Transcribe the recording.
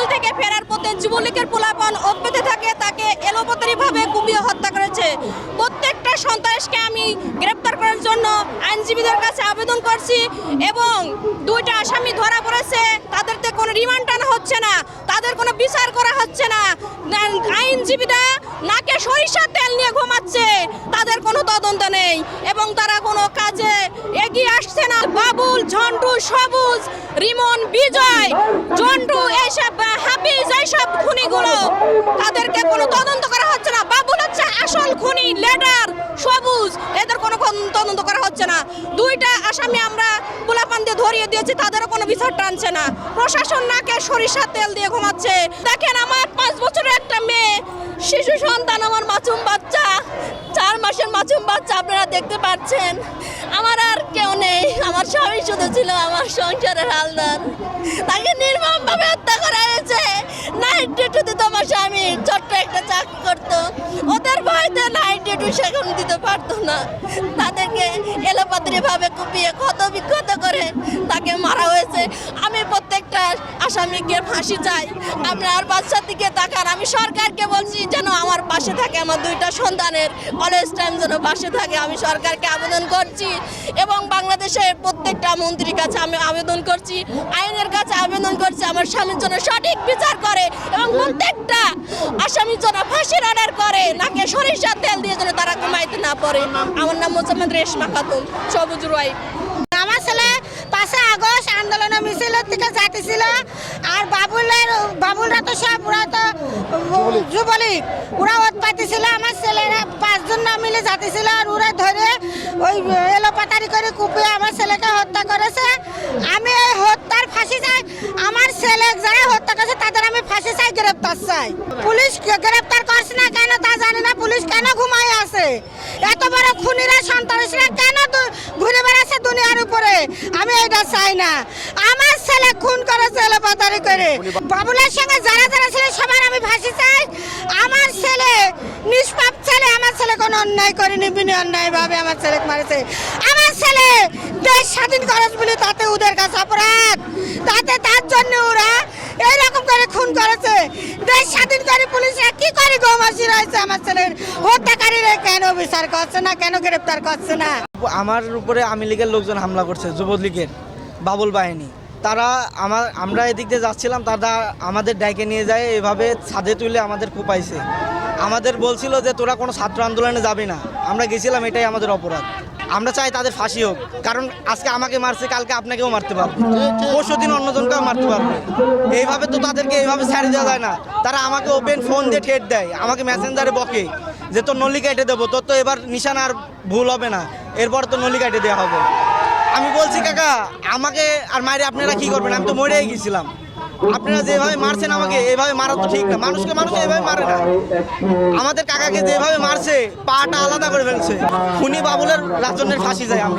School থেকে ফেরার পথে যুবলীগের পোলাপন অব্যাহত থাকে, তাকে এলোপাতারিভাবে কুপিয়ে হত্যা করেছে। প্রত্যেকটা সন্ত্রাসকে আমি গ্রেপ্তার করার জন্য আইনজীবীদের কাছে আবেদন করছি এবং দুইটা আসামি ধরা পড়েছে, তাদেরতে কোনো রিমান্ড আনা হচ্ছে না, তাদের কোনো বিচার করা হচ্ছে না। আইনজীবীরা নাকে সরিষার তেল নিয়ে ঘুমাচ্ছে, তাদের কোনো তদন্ত নেই এবং তারা কোনো কাজে এগিয়ে আসছে না। বাবুল, ঝন্টু, সবুজ, রিমন, বিজয় হাফিজ এইসব খুনিগুলো তাদেরকে কোনো তদন্ত করা হচ্ছে না। বাবুল হচ্ছে আসল খুনি, লেডার, সবুজ। এদের কোনো তদন্ত করা হচ্ছে না। দুইটা আসামি আমরা পোলাপান দিয়ে ধরিয়ে দিয়েছি, তাদেরও কোনো বিচার টানছে না। প্রশাসন নাকে সরিষার তেল দিয়ে ঘুমাচ্ছে। দেখেন আমার পাঁচ বছরের একটা মেয়ে, শিশু সন্তান আমার মাসুম বাচ্চা। চার মাসের মাসুম বাচ্চা, আপনারা দেখতে পাচ্ছেন। আমার আর কেউ নেই। আমার স্বামী শুধু ছিল আমার সংসারের হালদার। তাকে নির্মমভাবে হত্যা করা হয়েছে নাইট ডিউটিতে তো আমার স্বামী ছোট্ট একটা চাকরি করতো, ওদের ভয়তে নাইট ডিউটি সেখান দিতে পারতো না। তাদেরকে এলোপাতারিভাবে কুপিয়ে ক্ষত বিক্ষত করে তাকে মারা হয়েছে। আমি আসামিকে ফাঁসি চাই আপনার বাচ্চার দিকে তাকান আমি সরকারকে বলছি যেন আমার পাশে থাকে, আমার দুইটা সন্তানের কলেজ টাইম যেন পাশে থাকে, আমি সরকারকে আবেদন করছি এবং বাংলাদেশের প্রত্যেকটা মন্ত্রীর কাছে আমি আবেদন করছি, আইনের কাছে আবেদন করছি, আমার স্বামীর জন্য সঠিক বিচার করে এবং প্রত্যেকটা আসামির জন্য ফাঁসির অর্ডার করে, নাকে সরিষার তেল দিয়ে যেন তারা ঘুমাইতে না পারে। আমার নাম মোসাম্মদ রেশমা খাতুন, সবুজ রয় আমার ছেলে পাঁচে আগস্ট আন্দোলনে মিছিলের থেকে যাইতেছিল আর বাবুলের, বাবুলরা তো সব, ওরা তো যুবলীগ। ওরা ওত পাইতেছিল আমার ছেলেরা পাঁচজন না মিলে যাইতেছিল আর ওরা ধরে ওই এলোপাতারি করে কুপিয়ে আমার ছেলেকে হত্যা করেছে। আমি এই হত্যার ফাঁসি চাই, আমার ছেলে যারা হত্যা করেছে, তাদের আমি ফাঁসি চাই, গ্রেপ্তার চাই। পুলিশ গ্রেপ্তার করছে না কেন তা জানি না, পুলিশ কেন ঘুমায় আছে? এত বড় খুনিরা, সন্ত্রাসীরা কেন ঘুরে বেড়াচ্ছে দুনিয়ার উপরে? আমি এটা চাই না। আমার ছেলে খুন করেছে এলোপাতারি করে। বাবুলের সঙ্গে যারা যারা ছিল, সবার আমি ফাঁসি চাই। আমার ছেলে, নিষ্পাপ ছেলে, আমার ছেলে কোনো অন্যায় করেনি, বিনি অন্যায় ভাবে আমার ছেলে মারেছে। আমার ছেলে দেশ স্বাধীন করেছে বলে তাতে ওদের কাছে অপরাধ। তাতে তার জন্য ওরা করে খুন করেছে। দেশ স্বাধীন করে পুলিশরা কি করে গৌমাসি রয়েছে আমার ছেলের? হত্যাকারীরা কেন বিচার করছে না, কেন গ্রেপ্তার করছে না? আমার উপরে আওয়ামী লীগের লোকজন হামলা করছে, যুবলীগের, বাবুল বাহিনী। তারা আমার, আমরা এদিক দিয়ে যাচ্ছিলাম, তারা আমাদের ডাইকে নিয়ে যায়, এভাবে ছাদে তুলে আমাদের কোপাইছে। আমাদের বলছিল যে তোরা কোনো ছাত্র আন্দোলনে যাবি না। আমরা গেছিলাম, এটাই আমাদের অপরাধ। আমরা চাই তাদের ফাঁসি হোক। কারণ আজকে আমাকে মারছে, কালকে আপনাকেও মারতে পারবে। পরশু দিন অন্যজনকেও মারতে পারবে। এইভাবে তো তাদেরকে এইভাবে ছাড়ি দেওয়া যায় না। তারা আমাকে ওপেন ফোন দিয়ে ঠেট দেয়, আমাকে মেসেঞ্জারে বকে যে তোর নলি কেটে দেবো, তোর তো এবার নিশানা আর ভুল হবে না। এরপর তো নলি কেটে দেওয়া হবে। আমি বলছি, কাকা, আমাকে আর মায়ের আপনারা কি করবেন? আমি তো মরেই গেছিলাম। আপনারা যেভাবে মারছেন আমাকে, এভাবে মারা তো ঠিক না। মানুষকে মানুষ এভাবে মারে না। আমাদের কাকাকে যেভাবে মারছে, পাটা আলাদা করে ফেলছে। খুনি বাবুলের রাজনের ফাঁসি যায় আমরা।